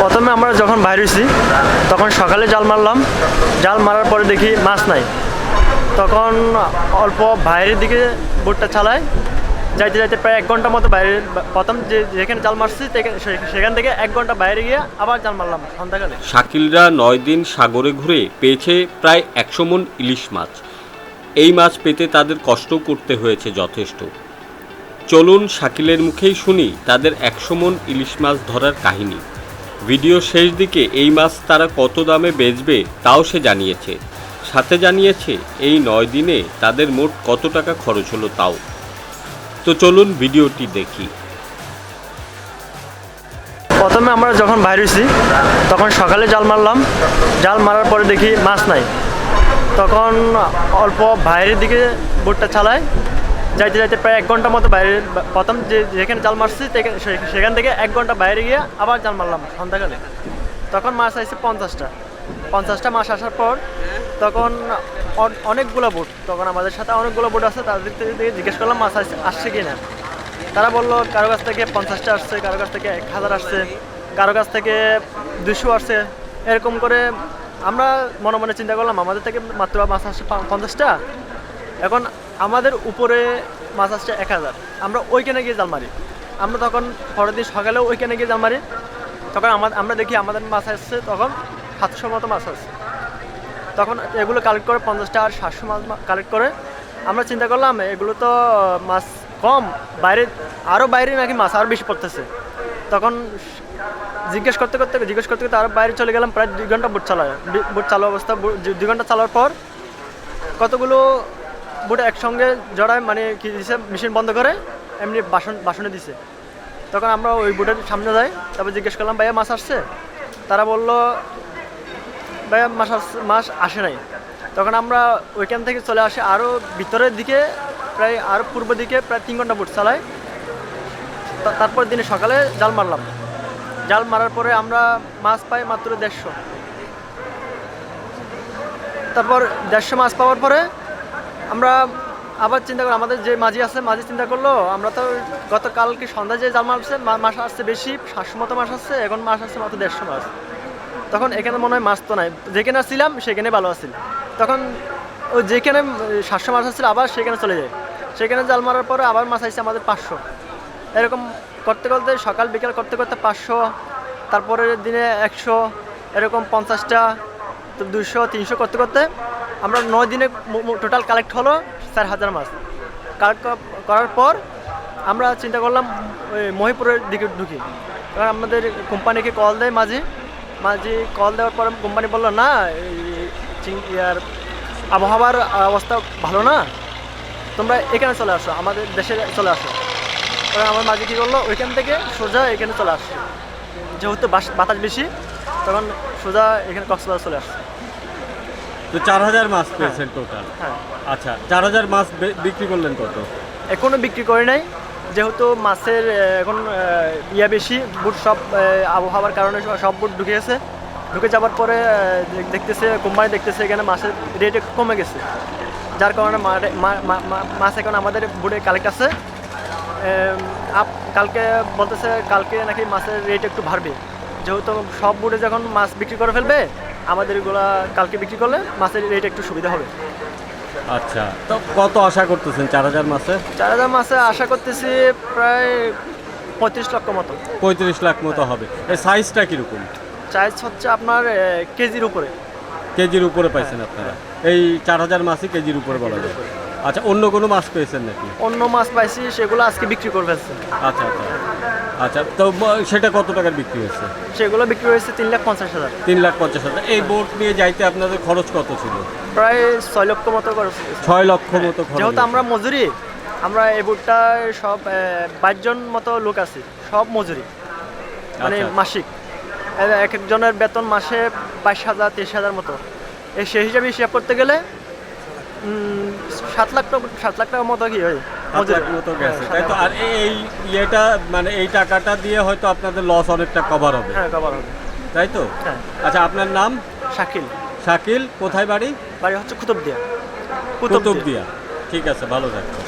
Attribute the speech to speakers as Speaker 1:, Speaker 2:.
Speaker 1: প্রথমে আমরা যখন বাইর হয়েছি, তখন সকালে জাল মারলাম। জাল মারার পরে দেখি মাছ নাই। তখন অল্প বাইরের দিকে বোটটা চালায়। যাইতে যাইতে প্রায় এক ঘণ্টা মতো বাইরে, প্রথম যে যেখানে জাল মারছি সেখান থেকে এক ঘণ্টা বাইরে গিয়ে আবার জাল মারলাম সন্ধ্যাকালে।
Speaker 2: শাকিলরা নয় দিন সাগরে ঘুরে পেয়েছে প্রায় একশো মন ইলিশ মাছ। এই মাছ পেতে তাদের কষ্ট করতে হয়েছে যথেষ্ট। চলুন শাকিলের মুখেই শুনি তাদের একশো মন ইলিশ মাছ ধরার কাহিনী। ভিডিও শেষ দিকে এই মাছ তারা কত দামে বেচবে তাও সে জানিয়েছে। সাথে জানিয়েছে, এই নয় দিনে তাদের মোট কত টাকা খরচ হলো তাও। তো চলুন ভিডিওটি দেখি।
Speaker 1: প্রথমে আমরা যখন বাইর তখন সকালে জাল মারলাম। জাল মারার পরে দেখি মাছ নাই। তখন অল্প বাইরের দিকে বোটটা চালায়। যাইতে যাইতে প্রায় এক ঘণ্টা মতো বাইরে প্রথম যে যেখানে জাল মারছি সেখান থেকে এক ঘণ্টা বাইরে গিয়ে আবার জাল মারলাম সন্ধ্যাকালে। তখন মাছ আসছে পঞ্চাশটা। পঞ্চাশটা মাছ আসার পর তখন অনেকগুলো বোট, তখন আমাদের সাথে অনেকগুলো বোট আছে, তাদের থেকে জিজ্ঞেস করলাম মাছ আসছে আসছে কি না তারা বলল, কারও কাছ থেকে পঞ্চাশটা আসছে, কারও কাছ থেকে এক হাজার আসছে, কারও কাছ থেকে দুশো আসছে। এরকম করে আমরা মনে মনে চিন্তা করলাম, আমাদের থেকে মাত্র মাছ আসছে পঞ্চাশটা। এখন আমাদের উপরে মাছ আসছে এক হাজার। আমরা ওইখানে গিয়ে জাল মারি। আমরা তখন পরের দিন সকালেও ওইখানে গিয়ে জাল মারি। তখন আমার আমরা দেখি আমাদের মাছ আসছে তখন সাতশো মতো মাছ আসছে। তখন এগুলো কালেক্ট করে পঞ্চাশটা আর সাতশো মাছ কালেক্ট করে আমরা চিন্তা করলাম, এগুলো তো মাছ কম, বাইরে আরও বাইরে নাকি মাছ আরও বেশি পড়তেছে। তখন জিজ্ঞেস করতে করতে, জিজ্ঞেস করতে করতে আরও বাইরে চলে গেলাম, প্রায় দুই ঘণ্টা বুট চালায়। বুট চালু অবস্থা দুই ঘণ্টা চালার পর কতগুলো বুট একসঙ্গে জড়ায় মানে কি দিছে, মেশিন বন্ধ করে, এমনি বাসন, বাসনে দিছে। তখন আমরা ওই বুটের সামনে যাই, তারপর জিজ্ঞেস করলাম, ভাইয়া, মাছ আসছে? তারা বলল, ভাইয়া, মাছ মাস আসে নাই। তখন আমরা ওইখান থেকে চলে আসি আরও ভিতরের দিকে, প্রায় আরও পূর্ব দিকে, প্রায় তিন ঘণ্টা বুট চালাই তারপর দিনে সকালে জাল মারলাম। জাল মারার পরে আমরা মাছ পাই মাত্র দেড়শো। তারপর দেড়শো মাছ পাওয়ার পরে আমরা আবার চিন্তা করি, আমাদের যে মাঝি আছে, মাঝি চিন্তা করল, আমরা তো গতকালকে সন্ধ্যায় যে জাল মারছে মা- মাছ আসছে বেশি সাতশো মতো মাছ আসছে, এখন মাছ আসছে মাত্র দেড়শো মাছ তখন এখানে মনে হয় মাছ তো নাই। যেখানে ছিলাম সেখানে ভালো আছিল। তখন ও যেখানে সাতশো মাছ আসছিল, আবার সেখানে চলে যায়। সেখানে জাল মারার পরে আবার মাছ আসছে আমাদের পাঁচশো। এরকম করতে করতে সকাল, বিকাল করতে করতে পাঁচশো, তারপরের দিনে একশো, এরকম পঞ্চাশটা তো দুশো তিনশো করতে করতে আমরা নয় দিনে টোটাল কালেক্ট হলো চার হাজার মাছ। কালেক্ট করার পর আমরা চিন্তা করলাম মহিপুরের দিকে ঢুকি। কারণ আমাদের কোম্পানিকে কল দেয় মাঝি। মাঝি কল দেওয়ার পর কোম্পানি বলল, না আর আবহাওয়ার অবস্থা ভালো না। তোমরা এখানে চলে আসো, আমাদের দেশে চলে আসো। তখন আমার মাঝে কী করল, ওইখান থেকে সোজা এখানে চলে আসছে যেহেতু বাতাস বেশি, তখন সোজা এখানে কক্সবাজার চলে আসছে
Speaker 2: তো চার হাজার মাছ পেয়েছেন টোটাল
Speaker 1: হ্যাঁ
Speaker 2: আচ্ছা চার হাজার মাছ বিক্রি করলেন কত?
Speaker 1: এখনও বিক্রি করে নাই। যেহেতু মাছের এখন ইয়া বেশি বুট সব আবহাওয়ার কারণে সব- বুট ঢুকে গেছে। ঢুকে যাওয়ার পরে দেখতেছে কোম্পানি দেখতেছে এখানে মাছের রেট একটু কমে গেছে। যার কারণে মাছ এখন আমাদের বুটে কালেক্ট আছে। আপ- কালকে বলতেছে কালকে নাকি মাছের রেট একটু বাড়বে। যেহেতু সব বুটে যখন মাছ বিক্রি করে ফেলবে আমাদের এগুলা কালকে বিক্রি করলে মাছের রেট একটু সুবিধা হবে।
Speaker 2: আচ্ছা তো কত আশা করতেছেন চার হাজার মাসে
Speaker 1: চার হাজার মাছে আশা করতেছি প্রায় পঁয়ত্রিশ লক্ষ মতো।
Speaker 2: পঁয়ত্রিশ লাখ মতো হবে। এই সাইজটা কীরকম?
Speaker 1: সাইজ হচ্ছে আপনার কেজির উপরে।
Speaker 2: কেজির উপরে পাইছেন আপনারা। এই চার হাজার মাছই কেজির উপরে বলা যায়। আচ্ছা অন্য কোনো মাছ পেয়েছেন নাকি?
Speaker 1: অন্য মাছ পাইছি সেগুলো আজকে বিক্রি করে ফেলছে।
Speaker 2: আচ্ছা আচ্ছা। আচ্ছা তো সেটা কত টাকার বিক্রি হয়েছে?
Speaker 1: সেগুলো বিক্রি হয়েছে তিন লাখ পঞ্চাশ হাজার।
Speaker 2: তিন লাখ পঞ্চাশ হাজার। এই বোট নিয়ে যাইতে আপনাদের খরচ কত ছিল?
Speaker 1: প্রায় ছয় লক্ষ মতো করে
Speaker 2: ছয় লক্ষ মতো খরচ।
Speaker 1: যেহেতু আমরা মজুরি আমরা এই বুটটায় সব বাইশ জন মতো লোক আছে সব মজুরি মানে
Speaker 2: আচ্ছা।
Speaker 1: মাসিক। এক একজনের বেতন মাসে বাইশ হাজার তেইশ হাজার মতো। সেই হিসাবে হিসাব করতে গেলে সাত লাখ টাকা সাত লাখ টাকার মতো কি হয়?
Speaker 2: লাখ মতো গেছে
Speaker 1: হ্যাঁ,
Speaker 2: তাই তো? আর এই ইয়েটা মানে এই টাকাটা দিয়ে হয়তো আপনাদের লস অনেকটা কভার হবে।
Speaker 1: হ্যাঁ কভার হবে।
Speaker 2: তাই তো?
Speaker 1: হ্যাঁ।
Speaker 2: আচ্ছা আপনার নাম?
Speaker 1: শাকিল।
Speaker 2: শাকিল কোথায় বাড়ি?
Speaker 1: বাড়ি হচ্ছে কুতুবদিয়া।
Speaker 2: কুতুবদিয়া। ঠিক আছে ভালো থাকবেন